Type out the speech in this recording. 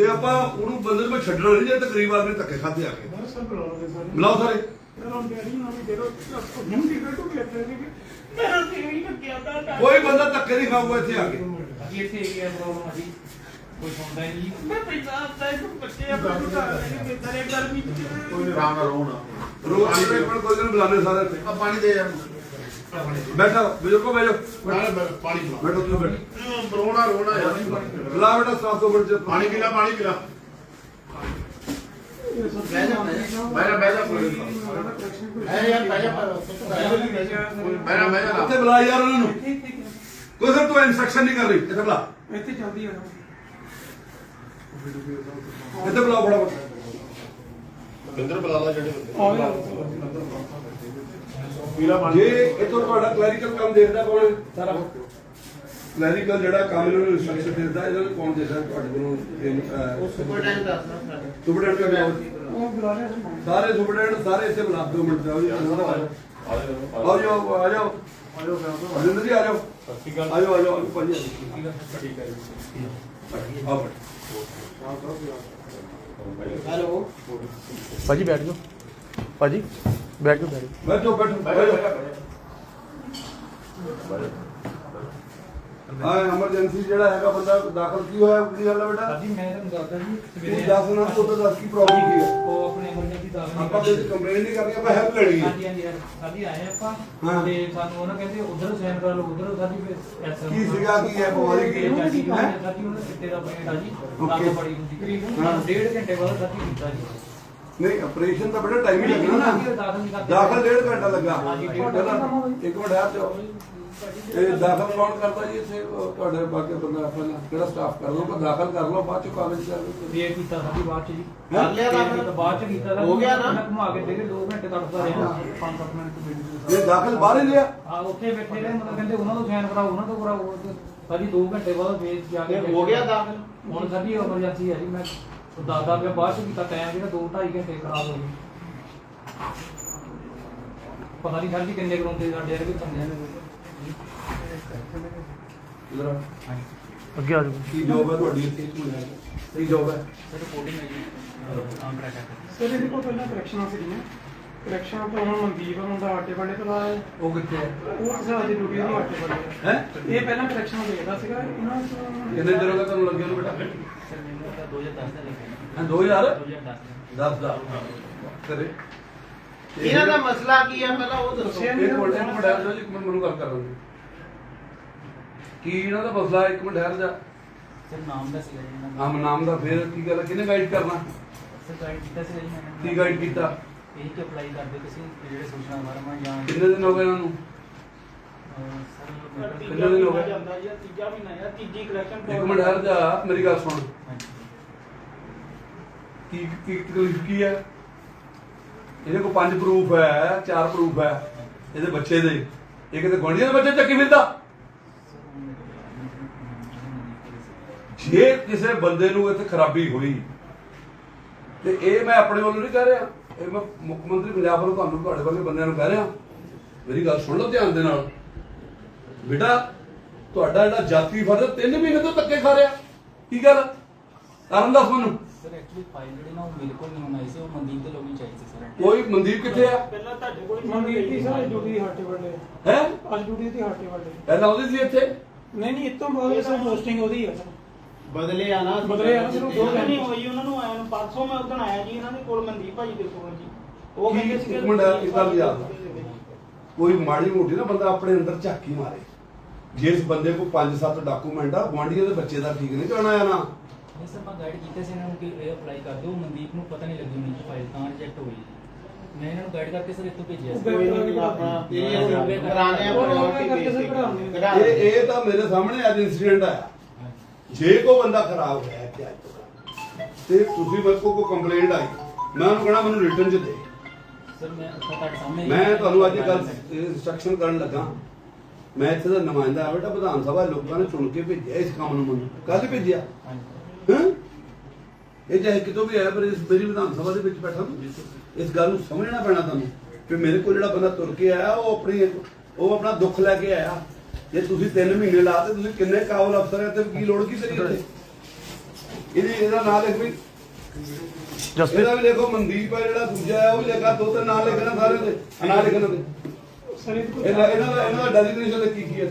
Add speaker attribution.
Speaker 1: ਤੇ ਆਪਾਂ ਉਹਨੂੰ ਬੰਦੇ ਨੂੰ ਛੱਡਣਾ ਨਹੀਂ ਜੇ ਤਕਰੀਬ ਆਦਮੀ ਧੱਕੇ ਖਾਦੇ ਆ ਕੇ।
Speaker 2: ਸਭ ਬੁਲਾਉਂਦੇ ਸਾਰੇ।
Speaker 1: ਬੁਲਾਓ
Speaker 2: ਡੈਡੀ ਵੀ ਦੇ ਦੋ ਇੱਥੇ ਮੇਰਾ ਲੱਗਿਆ ਦਾ
Speaker 1: ਕੋਈ ਬੰਦਾ ਧੱਕੇ ਨਹੀਂ ਖਾਊਗਾ ਇੱਥੇ ਆ ਕੇ।
Speaker 3: ਜੀ ਇੱਥੇ ਇਹ ਕੋਈ ਸੁਣਦਾ ਹੀ ਨਹੀਂ।
Speaker 2: ਮੈਂ ਪੈਸਾ ਆਤਾ ਹੈ ਬੱਚੇ ਆਪਣੇ ਨੂੰ ਘਰ ਕੇ ਤੇਰੇ ਗਰਮੀ ਚ
Speaker 4: ਕੋਈ ਆਰਾਮ ਨਾਲ ਨਾ
Speaker 1: ਰੋਜ਼ ਆਪਣੇ ਕੋਲ ਕੋਈ ਨੂੰ ਬੁਲਾਣੇ ਸਾਰੇ ਇੱਥੇ।
Speaker 4: ਆ ਪਾਣੀ ਦੇ ਯਾਰ
Speaker 1: ਬੈਠੋ ਬਜ਼ੁਰਗੋ ਬੈਠੋ।
Speaker 4: ਨਾਲੇ ਬ- ਪਾਣੀ ਪਿਲਾ।
Speaker 1: ਬੈਠੋ ਤੁਸੀਂ ਬੈਠੋ।
Speaker 4: ਰੋਣਾ ਰੋਣਾ ਯਾਰ।
Speaker 1: ਬੁਲਾ ਬੇਟਾ ਸਟਾਫ ਤੋਂ ਬੈਠ
Speaker 4: ਪਾਣੀ ਪਿਲਾ ਪਾਣੀ ਪਿਲਾ। ਬਹਿ ਜਾ ਬਹਿ ਜਾ। ਬਹਿ ਜਾ ਕੋਈ ਹੈ ਯਾਰ ਬਹਿ ਜਾ ਬਹਿ ਜਾ ਬਹਿ ਜਾ।
Speaker 1: ਇੱਥੇ ਬੁਲਾ ਯਾਰ ਉਹਨਾਂ ਨੂੰ। ਕੋਈ ਸਰ ਤੂੰ ਇਨਸਟਰਕਸ਼ਨ ਨਹੀਂ ਕਰ ਰਹੀ। ਇੱਥੇ ਬੁਲਾ।
Speaker 2: ਇੱਥੇ ਚੱਲਦੀ ਆ।
Speaker 1: ਇੱਥੇ ਬੁਲਾ ਬੜਾ
Speaker 4: ਬਿੰਦਰ ਬੁਲਾ ਲਾ ਜਿਹੜੇ
Speaker 1: ਜੇ ਇਥੋਂ ਤੁਹਾਡਾ ਕਲੈਰੀਕਲ ਕੰਮ ਦੇਖਦਾ ਕੌਣ ਹੈ? ਸਾਰਾ। ਕਲੈਰੀਕਲ ਜਿਹੜਾ ਕੰਮ ਇਹਨਾਂ ਨੂੰ ਇਨਸਟਰਕਸ਼ਨ ਦਿੰਦਾ ਇਹਨਾਂ ਨੂੰ ਕੌਣ ਦੇਖਦਾ ਤੁਹਾਡੇ ਕੋਲੋਂ ਸੁਪਰਡੈਂਟ ਦਾ
Speaker 2: ਉਹ ਬੁਲਾ ਰਿਹਾ
Speaker 1: ਸਾਰੇ ਸੁਪਰਡੈਂਟ ਸਾਰੇ ਇੱਥੇ ਬੁਲਾ ਦੋ ਮਿੰਟ ਜਾਓ ਜੀ ਆਓ ਜਾਓ ਆ ਜਾਓ ਆ ਜਾਓ ਅਜਿੰਦਰ ਜੀ ਆ ਜਾਓ ਆ ਜਾਓ ਆ ਜਾਓ ਭਾਜੀ ਆਓ।
Speaker 5: ਭਾਜੀ ਬੈਠ ਜਾਓ। ਭਾਜੀ ਬੈਠ ਜਾਓ। ਬੈਠ ਜਾਓ
Speaker 1: ਬੈਠੋ ਬੈਠੋ। ਬੈਠੋ। ਆ ਐਮਰਜੈਂਸੀ ਜਿਹੜਾ ਹੈਗਾ ਬੰਦਾ ਦਾਖਲ ਕੀ ਹੋਇਆ ਕੀ ਗੱਲ ਹੈ ਬੇਟਾ?
Speaker 3: ਜੀ ਮੈਂ ਤੁਹਾਨੂੰ ਦੱਸਦਾ ਜੀ
Speaker 1: ਤੂੰ
Speaker 3: ਸਵੇਰੇ
Speaker 1: ਦੱਸ ਨਾ ਤੂੰ ਤਾਂ ਦੱਸ ਕੀ ਪ੍ਰੋਬਲਮ ਕੀ ਹੈ
Speaker 3: ਉਹ ਆਪਣੇ ਐਮਰਜੈਂਸੀ ਦਾਖਲ
Speaker 1: ਆਪਾਂ ਤੇ ਕੰਪਲੇਂਟ ਨਹੀਂ ਕਰਨੀ ਆਪਾਂ ਹੈਲਪ ਲੈਣੀ ਹੈ
Speaker 3: ਹਾਂਜੀ ਹਾਂਜੀ ਸਾਡੀ ਆਏ ਆਪਾਂ।
Speaker 1: ਹਾਂ।
Speaker 3: ਤੇ ਸਾਨੂੰ ਉਹਨਾਂ ਕਹਿੰਦੇ ਉਧਰ ਸੈਨ ਕਰ ਲਓ ਉਧਰ ਸਾਡੀ ਫਿਰ ਐਸ
Speaker 1: ਕੀ ਸੀਗਾ, ਕੀ ਹੈ, ਬਿਮਾਰੀ ਕੀ ਹੈ? ਹੈਂ?
Speaker 3: ਸਾਡੀ ਉਹਨਾਂ ਚਿੱਟੇ ਦਾ ਪੇਟ ਆ ਜੀ
Speaker 1: Okay.
Speaker 3: ਲੱਗ ਬੜੀ ਹੁੰਦੀ
Speaker 1: ਹਾਂ।
Speaker 3: ਹਾਂ ਡੇਢ ਘੰਟੇ ਬਾਅਦ ਸਾਡੀ ਕੀਤਾ ਜੀ।
Speaker 1: ਨਹੀਂ ਆਪਰੇਸ਼ਨ ਤਾਂ ਬੜਾ ਟਾਈਮ ਹੀ ਲੱਗਣਾ ਨਾ।
Speaker 3: ਦਾਖਲ ਨਹੀਂ ਕਰਦੇ
Speaker 1: ਦਾਖਲ ਡੇਢ ਘੰਟਾ ਲੱਗਾ।
Speaker 3: ਹਾਂਜੀ, ਡੇਢ
Speaker 1: ਪਹਿਲਾਂ ਇੱਕ ਮਿੰਟ ਆ ਜਾਓ। ਇਹ ਦਾਖਲ ਕੌਣ ਕਰਦਾ ਜੀ ਇੱਥੇ ਉਹ ਤੁਹਾਡੇ ਬਾਕੀ ਬੰਦਾ ਪਹਿਲਾਂ ਕਿਹੜਾ ਸਟਾਫ ਕਰ ਲਓ ਦਾਖਲ ਕਰ ਲਓ ਬਾਅਦ ਚ ਕਾਗਜ਼ ਕਰ ਲਓ
Speaker 3: ਇਹ ਕੀਤਾ ਸਾਡੀ ਬਾਅਦ ਚ ਜੀ।
Speaker 1: ਕਰ
Speaker 4: ਲਿਆ ਦਾਖਲ?
Speaker 3: ਤਾਂ ਬਾਅਦ ਚ ਕੀਤਾ
Speaker 4: ਹੋ ਗਿਆ ਨਾ?
Speaker 3: ਮੈਂ ਘੁਮਾ ਕੇ ਡੇਢ 2 ਘੰਟੇ ਤੜਫਦਾ ਰਿਹਾ। 5-7 ਮਿੰਟ ਬੈਠੇ
Speaker 1: ਇਹ ਦਾਖਲ ਬਾਹਰ ਹੀ ਲਿਆ
Speaker 3: ਆ ਉੱਥੇ ਬੈਠੇ ਰਹੇ ਮਤਲਬ ਕਹਿੰਦੇ ਉਹਨਾਂ ਤੋਂ ਸਾਈਨ ਕਰਾਓ ਉਹਨਾਂ ਤੋਂ ਕਰਾਓ। ਸਾਡੀ 2 ਘੰਟੇ ਬਾਅਦ ਫੇਰ ਜਾ ਕੇ
Speaker 4: ਹੋ ਗਿਆ ਦਾਖਲ?
Speaker 3: ਹੁਣ ਸਾਡੀ ਐਮਰਜੈਂਸੀ ਹੈ ਜੀ ਮੈਂ ਦਾਦਾ ਰੁਪਏ ਬਾਅਦ ਚ ਕੀਤਾ ਟਾਈਮ ਜਿਹੜਾ 2 2.5 ਘੰਟੇ ਖਰਾਬ ਹੋ ਗਏ। ਪਤਾ ਨਹੀਂ ਸਾਡੀ ਕਿੰਨੇ ਕਰਾਉਂਦੇ ਸਾਡੇ ਵਰਗੇ ਬੰਦਿਆਂ ਨੇ
Speaker 1: ਆ।
Speaker 5: ਅੱਗੇ ਆ ਜਾਓ।
Speaker 1: ਕੀ ਜੋਬ ਹੈ ਤੁਹਾਡੀ? ਇੱਥੇ ਸਹੀ ਜੋਬ ਹੈ?
Speaker 3: ਸਰ ਰਿਪੋਰਟਿੰਗ ਹੈ ਜੀ। ਆਮ ਟਰੈਕ
Speaker 2: ਸਰ ਇਹਦੇ ਕੋਲ ਪਹਿਲਾਂ ਕਰੈਕਸ਼ਨਾਂ ਸੀਗੀਆਂ। ਕਰੈਕਸ਼ਨਾਂ ਤੋਂ ਹੁਣ ਮਨਦੀਪ ਹੁਣ ਦਾ ਆਟੇ ਵਾਲੇ ਤੋਂ ਆਇਆ।
Speaker 1: ਉਹ ਕਿੱਥੇ ਹੈ?
Speaker 2: ਉਹ ਕਿਸੇ ਦੀ ਡਿਊਟੀ ਦੀ ਆਟੇ ਵਾਲੇ ਆ।
Speaker 1: ਹੈ?
Speaker 2: ਇਹ ਪਹਿਲਾਂ ਕਰੈਕਸ਼ਨਾਂ ਦੇਖਦਾ ਸੀਗਾ। ਇਹਨਾਂ ਤੋਂ
Speaker 1: ਕਿੰਨੇ ਦਿਨ ਹੋ ਗਏ ਤੁਹਾਨੂੰ ਲੱਗੇ ਨੂੰ ਬੇਟਾ?
Speaker 3: ਸਰ ਮੈਨੂੰ ਤਾਂ 2010 ਦਾ ਲਿਖਿਆ
Speaker 1: ਹਾਂ 2000
Speaker 3: 2010
Speaker 1: 10 ਦਾ। ਕਰੇ
Speaker 4: ਇਹਨਾਂ ਦਾ ਮਸਲਾ ਕੀ ਹੈ ਪਹਿਲਾਂ ਉਹ ਦੱਸੋ।
Speaker 1: ਇੱਕ ਮਿੰਟ ਇੱਕ ਮਿੰਟ ਠਹਿਰ ਜਾਓ ਜੀ, ਇੱਕ ਮਿੰਟ ਮੈਨੂੰ ਗੱਲ ਕਰਨ ਦਿਓ। ਕੀ ਇਹਨਾਂ ਦਾ ਮਸਲਾ ਇੱਕ ਮਿੰਟ ਠਹਿਰ ਜਾ।
Speaker 3: ਸਰ ਨਾਮ ਦਾ ਜੀ ਇਹਨਾਂ ਦਾ।
Speaker 1: ਆਮ ਨਾਮ ਦਾ ਫਿਰ ਕੀ ਗੱਲ ਹੈ, ਕਿਹਨੇ ਗਾਈਡ ਕਰਨਾ?
Speaker 3: ਸਰ ਗਾਈਡ ਕੀਤਾ ਸੀ ਜੀ ਮੈਂ
Speaker 1: ਕੀ ਗਾਈਡ ਕੀਤਾ?
Speaker 3: ਇਹ ਕਿ ਅਪਲਾਈ ਕਰਦੇ ਤੁਸੀਂ ਜਿਹੜੇ ਸੂਚਨਾ ਵਰਮਾ ਜਾਂ
Speaker 1: ਕਿੰਨੇ ਦਿਨ ਹੋ ਗਏ ਇਹਨਾਂ ਨੂੰ?
Speaker 3: ਅਹ, ਸਰ
Speaker 1: ਕਿੰਨੇ ਦਿਨ ਹੋ ਗਏ?
Speaker 2: ਜਾਂਦਾ ਜੀ ਤੀਜਾ ਮਹੀਨਾ ਜਾਂ ਤੀਜੀ ਕਰੈਕਸ਼ਨ
Speaker 1: ਇੱਕ ਮਿੰਟ ਠਹਿਰ ਜਾ ਮੇਰੀ ਗੱਲ ਸੁਣ।
Speaker 3: ਹਾਂਜੀ।
Speaker 1: ਕੀ ਕੀ ਤਕਲੀਫ ਕੀ ਹੈ ਇਹਦੇ ਕੋਲ ਪੰਜ ਪ੍ਰੂਫ ਹੈ, ਚਾਰ ਪ੍ਰੂਫ ਹੈ, ਇਹਦੇ ਬੱਚੇ ਦੇ। ਇਹ ਕਿਤੇ ਗੁਆਂਢੀਆਂ ਦੇ ਬੱਚੇ ਚੱਕੀ ਫਿਰਦਾ? ਜੇ ਕਿਸੇ ਬੰਦੇ ਨੂੰ ਇੱਥੇ ਖਰਾਬੀ ਹੋਈ, ਤੇ ਇਹ ਮੈਂ ਆਪਣੇ ਵੱਲੋਂ ਨਹੀਂ ਕਹਿ ਰਿਹਾ, ਇਹ ਮੈਂ ਮੁੱਖ ਮੰਤਰੀ ਪੰਜਾਬ ਵੱਲੋਂ ਤੁਹਾਨੂੰ, ਤੁਹਾਡੇ ਵਰਗੇ ਬੰਦਿਆਂ ਨੂੰ ਕਹਿ ਰਿਹਾ। ਮੇਰੀ ਗੱਲ ਸੁਣ ਲਓ ਧਿਆਨ ਦੇ ਨਾਲ। ਬੇਟਾ, ਤੁਹਾਡਾ ਜਿਹੜਾ ਜਾਤੀ ਫਰਜ਼ ਤਿੰਨ ਮਹੀਨੇ ਤੋਂ ਧੱਕੇ ਖਾ ਰਿਹਾ। ਕੀ ਗੱਲ? ਕਰਨ ਦੱਸ ਮੈਨੂੰ।
Speaker 3: ਸਰ ਐਕਚੁਅਲੀ ਫਾਈਲ ਜਿਹੜੀ ਨਾ ਉਹ ਮੇਰੇ ਕੋਲ ਨਹੀਂ ਹੋਣੀ ਸੀ ਉਹ ਮਨਦੀਪ ਦੇ ਲੋਕੀ ਚਾਹੀਦੀ ਸੀ ਸਰ
Speaker 1: ਕੋਈ ਮਨਦੀਪ ਕਿੱਥੇ ਆ?
Speaker 2: ਪਹਿਲਾਂ ਤੁਹਾਡੇ ਕੋਲ ਮਨਦੀਪ ਦੀ ਸਰ ਡਿਊਟੀ ਦੀ ਹਾਟੇ ਵਾਲੇ
Speaker 1: ਹੈ?
Speaker 2: ਅੱਜ ਡਿਊਟੀ ਦੀ ਹਾਟੇ ਵਾਲੇ
Speaker 1: ਪਹਿਲਾਂ ਉਹਦੀ ਸੀ ਇੱਥੇ?
Speaker 2: ਨਹੀਂ ਨਹੀਂ ਇਤੋਂ ਬਾਅਦ ਸਰ ਪੋਸਟਿੰਗ ਉਹਦੀ ਆ ਸਰ।
Speaker 4: ਬਦਲੇ ਆ ਨਾ
Speaker 2: ਬਦਲੇ ਆ ਨਾ, ਸਿਰਫ ਦੋ
Speaker 6: ਨਹੀਂ ਹੋਈ ਉਹਨਾਂ ਨੂੰ ਆਇਆ ਨੂੰ ਪਰਸੋਂ ਮੈਂ ਉਦੋਂ ਆਇਆ ਜੀ ਇਹਨਾਂ ਦੇ ਕੋਲ ਮਨਦੀਪ ਭਾਜੀ ਦੇ ਕੋਲ ਜੀ। ਉਹ
Speaker 1: ਕੀ
Speaker 6: ਕਹਿੰਦੇ ਸੀ
Speaker 1: ਇੱਕ ਮਿੰਟ ਇੱਕ ਗੱਲ ਯਾਦ ਆ। ਕੋਈ ਮਾੜੀ ਮੋਟੀ ਨਾ ਬੰਦਾ ਆਪਣੇ ਅੰਦਰ ਝਾਕੀ ਮਾਰੇ। ਜਿਸ ਬੰਦੇ ਕੋਲ 5-7 ਡਾਕੂਮੈਂਟ ਆ ਗੁਆਂਢੀਆਂ ਦੇ ਬੱਚੇ ਦਾ ਠੀਕ ਨਹੀਂ ਜਾਣਾ ਆ ਨਾ।
Speaker 3: ਨਹੀਂ ਸਰ ਮੈਂ ਗਾਈਡ ਕੀਤਾ ਸੀ ਇਹਨਾਂ ਨੂੰ ਕਿ ਇਹ ਅਪਲਾਈ ਕਰ ਦਿਓ। ਮਨਦੀਪ ਨੂੰ ਪਤਾ ਨਹੀਂ ਲੱਗੀ ਹੋਣੀ ਫਾਈਲ ਤਾਂ ਰਿਜੈਕਟ ਹੋਈ। ਮੈਂ ਇਹਨਾਂ ਨੂੰ ਗਾਈਡ ਕਰਕੇ ਸਰ ਇੱਥੋਂ ਭੇਜਿਆ ਸੀ।
Speaker 4: ਕੋਈ ਨਹੀਂ ਆਪਣਾ ਇਹ ਕਰਾਣੇ ਆ
Speaker 1: ਇਹ ਇਹ ਤਾਂ ਮੇਰੇ ਸਾਹਮਣੇ ਅੱਜ ਇਨਸੀਡੈਂਟ ਆਇਆ। ਜੇ ਕੋ ਬੰਦਾ ਖਰਾਬ ਹੋਇਆ ਇੱਥੇ ਅੱਜ ਤੋਂ ਤੇ ਤੁਸੀਂ ਮੇਰੇ ਕੋਲ ਕੋਈ ਕੰਪਲੇਂਟ ਆਈ ਮੈਂ ਉਹਨੂੰ ਕਹਣਾ ਮੈਨੂੰ ਰਿਟਰਨ ਚ ਦੇ।
Speaker 3: ਸਰ ਮੈਂ ਉੱਥੇ ਤੁਹਾਡੇ ਸਾਹਮਣੇ
Speaker 1: ਮੈਂ ਤੁਹਾਨੂੰ ਅੱਜ ਗੱਲ ਇਨਸਟਰਕਸ਼ਨ ਕਰਨ ਲੱਗਾ। ਮੈਂ ਇੱਥੇ ਦਾ ਨੁਮਾਇੰਦਾ ਆ ਬੇਟਾ ਵਿਧਾਨ ਸਭਾ ਲੋਕਾਂ ਨੇ ਚੁਣ ਕੇ ਭੇਜਿਆ ਇਸ ਕੰਮ ਨੂੰ ਮੈਨੂੰ। ਕੱਲ ਭੇਜਿਆ।
Speaker 3: ਹਾਂਜੀ।
Speaker 1: ਹਾਂ? ਇਹ ਚਾਹੇ ਕਿਤੋਂ ਵੀ ਆਇਆ ਪਰ ਇਸ ਮੇਰੀ ਵਿਧਾਨ ਸਭਾ ਦੇ ਵਿੱਚ ਬੈਠਾ ਨੂੰ ਇਸ ਗੱਲ ਨੂੰ ਸਮਝਣਾ ਪੈਣਾ ਤੁਹਾਨੂੰ ਕਿ ਮੇਰੇ ਕੋਲ ਜਿਹੜਾ ਬੰਦਾ ਤੁਰ ਕੇ ਆਇਆ ਉਹ ਆਪਣੀ ਉਹ ਆਪਣਾ ਦੁੱਖ ਲੈ ਕੇ ਆਇਆ। ਜੇ ਤੁਸੀਂ 3 ਮਹੀਨੇ ਲਾਤੇ ਤੁਸੀਂ ਕਿੰਨੇ ਕਾਬਲ ਅਫਸਰ ਹੈ ਤੇ ਕੀ ਲੋੜ ਕੀ ਤੇਰੀ ਇੱਥੇ? ਇਹਦੀ ਇਹਦਾ ਨਾਮ ਲਿਖ ਵੀ।
Speaker 5: ਜਸਪ੍ਰੀਤ।
Speaker 1: ਇਹਦਾ ਵੀ ਦੇਖੋ ਮਨਦੀਪ ਹੈ ਜਿਹੜਾ ਦੂਜਾ ਹੈ ਉਹ ਵੀ ਲਿਖਾ ਦੋ ਤਿੰਨ ਨਾਂ ਲਿਖਣਾ ਸਾਰੇ ਦੇ। ਨਾਂ ਲਿਖਣ ਦੇ।
Speaker 2: ਸਰ ਇਹ
Speaker 1: ਇਹਦਾ ਇਹਨਾਂ ਦਾ ਇਹਨਾਂ ਦਾ ਡੈਜ਼ਿਗਨੇਸ਼ਨ ਕੀ ਕੀ ਹੈ